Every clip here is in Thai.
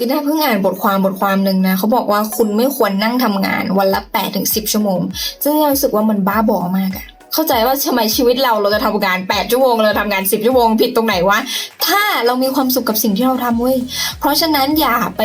ติน่าเพิ่งอ่านบทความบทความหนึ่งนะเขาบอกว่าคุณไม่ควรนั่งทำงานวันละแปดถึงสิบชั่วโมง ซึ่งรู้สึกว่ามันบ้าบอมากอะ เข้าใจว่าทำไมชีวิตเราเราจะทำงาน8ชั่วโมงเราทำงาน10ชั่วโมงผิดตรงไหนวะถ้าเรามีความสุขกับสิ่งที่เราทำเว้ยเพราะฉะนั้นอย่าไป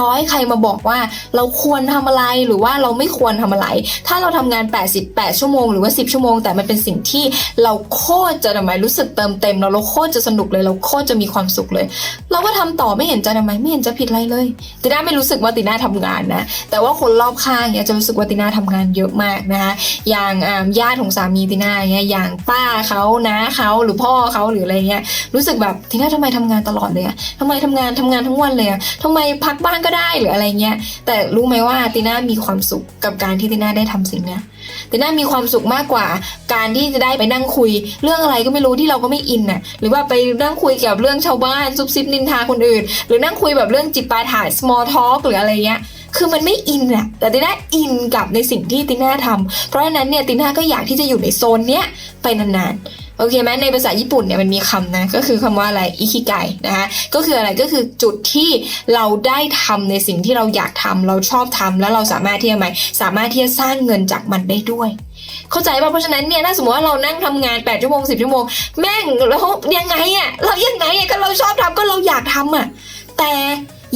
ร้อยใครมาบอกว่า เราควรทำอะไรหรือว่าเราไม่ควรทำอะไร ถ้าเราทำงาน 88 ชั่วโมงหรือว่า 10 ชั่วโมง แต่มันเป็นสิ่งที่เราโคตรจะทำไมรู้สึกเติมเต็มเราเราโคตรจะสนุกเลยเราโคตรจะมีความสุขเลย เราก็ทำต่อไม่เห็นจะทำไมไม่เห็นจะผิดอะไรเลยติน่าไม่รู้สึกว่าติน่าทำงานนะแต่ว่าคนรอบข้างเนี่ยจะรู้สึกว่าติน่าทำงานเยอะมากนะคะอย่างญาติของสามีติน่าเนี่ยอย่างป้าเขาน้าเขาหรือพ่อเขาหรืออะไรเงี้ยรู้สึกแบบติน่าทำไมทำงานตลอดเลยอะทำไมทำงานทำงานทั้งวันเลยอะทำไมพักบ้างก็ได้หรืออะไรเงี้ยแต่รู้ไหมว่าติน่ามีความสุขกับการที่ติน่าได้ทำสิ่งเนี้ยติน่ามีความสุขมากกว่า การที่จะได้ไปนั่งคุย เรื่องอะไรก็ไม่รู้ที่เราก็ไม่อินน่ะหรือว่าไปนั่งคุยเกี่ยวกับเรื่องชาวบ้านซุบซิบนินทาคนอื่น หรือนั่งคุยแบบเรื่องจิปาถะ small talk หรืออะไรเงี้ย คือมันไม่อินอะแต่ติน่าอินกับในสิ่งที่ติน่าทำเพราะฉะนั้นเนี่ยติน่าก็อยากที่จะอยู่ในโซนเนี้ยไปนานๆ โอเคไหมในภาษาญี่ปุ่นเนี่ยมันมีคำนะ ก็คือคำว่าอะไรอิคิไกนะคะก็คืออะไรก็คือจุดที่เราได้ทำในสิ่งที่เราอยากทำเราชอบทำแล้วเราสามารถที่จะไหมสามารถที่จะสร้างเงินจากมันได้ด้วยเข้าใจป่ะเพราะฉะนั้นเนี่ยถ้าสมมติว่าเรานั่งทำงาน8ชั่วโมง10ชั่วโมงแม่งแล้วยังไงอะเรายังไงอะก็เราชอบทำก็เราอยากทำอะแต่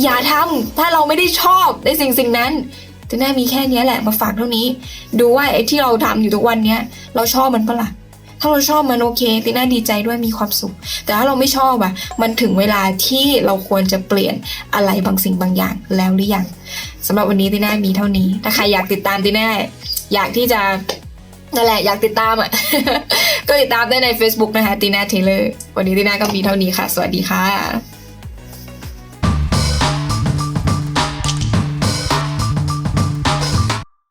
อย่าทำถ้าเราไม่ได้ชอบในสิ่งสิ่งนั้นจะน่ามีแค่นี้แหละมาฝากเท่านี้ ดูว่าไอ้ที่เราทำอยู่ทุกวันเนี้ยเราชอบมันปะล่ะถ้าเราชอบมันโอเคติน่าดีใจด้วยมีความสุข แต่ถ้าเราไม่ชอบอะมันถึงเวลาที่เราควรจะเปลี่ยนอะไรบางสิ่งบางอย่างแล้วหรือยังสำหรับวันนี้ติน่ามีเท่านี้ ถ้าใครอยากติดตามติน่าอยากที่จะนั่นแหละอยากติดตามอะ ก็ติดตามได้ใน Facebook นะคะตีน่าเทเลอร์วันนี้ตีน่าก็มีเท่านี้ค่ะ สวัสดีค่ะ